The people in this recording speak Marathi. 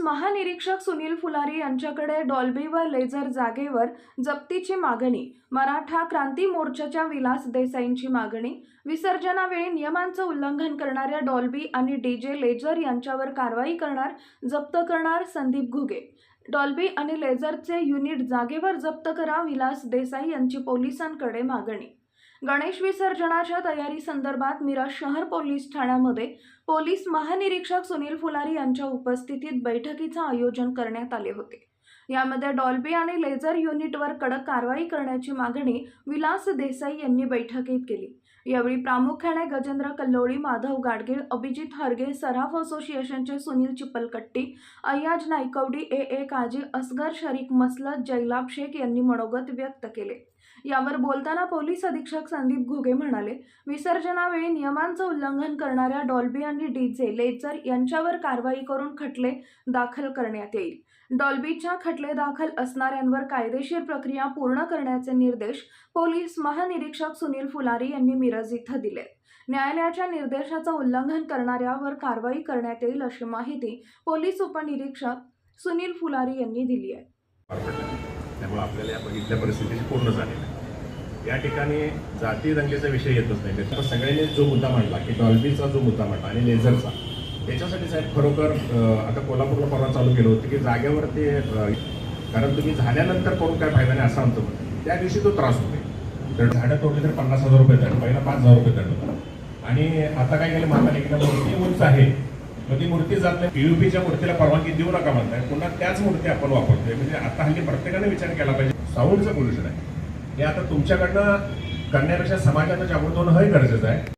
महानिरीक्षक सुनील फुलारी यांच्याकडे डॉल्बी व लेझर जागेवर जप्तीची मागणी मराठा क्रांती मोर्चाच्या विलास देसाईंची मागणी विसर्जनावेळी नियमांचं उल्लंघन करणाऱ्या डॉल्बी आणि डीजे लेझर यांच्यावर कारवाई करणार जप्त करणार संदीप घुगे. डॉल्बी आणि लेझरचे युनिट जागेवर जप्त करा विलास देसाई यांची पोलिसांकडे मागणी. गणेश विसर्जनाच्या तयारी संदर्भात मिरज शहर पोलीस ठाण्यामध्ये पोलीस महानिरीक्षक सुनील फुलारी यांच्या उपस्थितीत बैठकीचं आयोजन करण्यात आले होते. यामध्ये डॉल्बी आणि लेझर युनिटवर कडक कारवाई करण्याची मागणी विलास देसाई यांनी बैठकीत केली. यावेळी प्रामुख्याने गजेंद्र कल्लोळी माधव गाडगीळ अभिजित हरगे सराफ असोसिएशनचे सुनील चिपलकट्टी अय्याज नायकवडी ए. ए. काजी असगर शरीक मसलत जैलाब शेख यांनी मनोगत व्यक्त केले. यावर बोलताना पोलीस अधीक्षक संदीप घुगे म्हणाले विसर्जनावेळी नियमांचं उल्लंघन करणाऱ्या डॉल्बी आणि डीजे लेझर यांच्यावर कारवाई करून खटले दाखल करण्यात येईल. डॉल्बीच्या खट खटले दाखल असणाऱ्यांवर कायदेशीर प्रक्रिया पूर्ण करण्याचे निर्देश पोलीस महानिरीक्षक सुनील फुलारी यांनी मिरज इथं दिले. न्यायालयाच्या निर्देशाचं उल्लंघन करणाऱ्यावर कारवाई करण्यात येईल अशी माहिती पोलीस उपनिरीक्षक सुनील फुलारी यांनी दिली आहे. त्यामुळे आपल्याला या बघितल्या परिस्थितीची पूर्ण झालेली आहे. या ठिकाणी जाती दंगलीचा विषय येतच नाही. त्याच्यावर सगळ्यांनी जो मुद्दा मांडला की डॉल्बीचा जो मुद्दा मांडला आणि लेझरचा त्याच्यासाठी साहेब खरोखर आता कोल्हापूरला परवा चालू केलं होतं की जागेवर ते कारण तुम्ही झाल्यानंतर करून काय फायदा नाही असं आमचं म्हणणं त्या दिवशी तो त्रास होते तर झाडं तोडली तर पन्नास हजार रुपये दंड पहिला पाच हजार रुपये दंड होता. आणि आता काय केलं महापालिकेनं मूर्ती उंच आहे. मग ती मूर्ती जात नाही. पीयूपीच्या मूर्तीला परवानगी देऊ नका म्हणताय. पुन्हा त्याच मूर्ती आपण वापरतोय. म्हणजे आता हल्ली प्रत्येकाने विचार केला पाहिजे. साऊंडचं पोल्युशन आहे. हे आता तुमच्याकडनं करण्यापेक्षा समाजानं जागृत होणं हे गरजेचं आहे.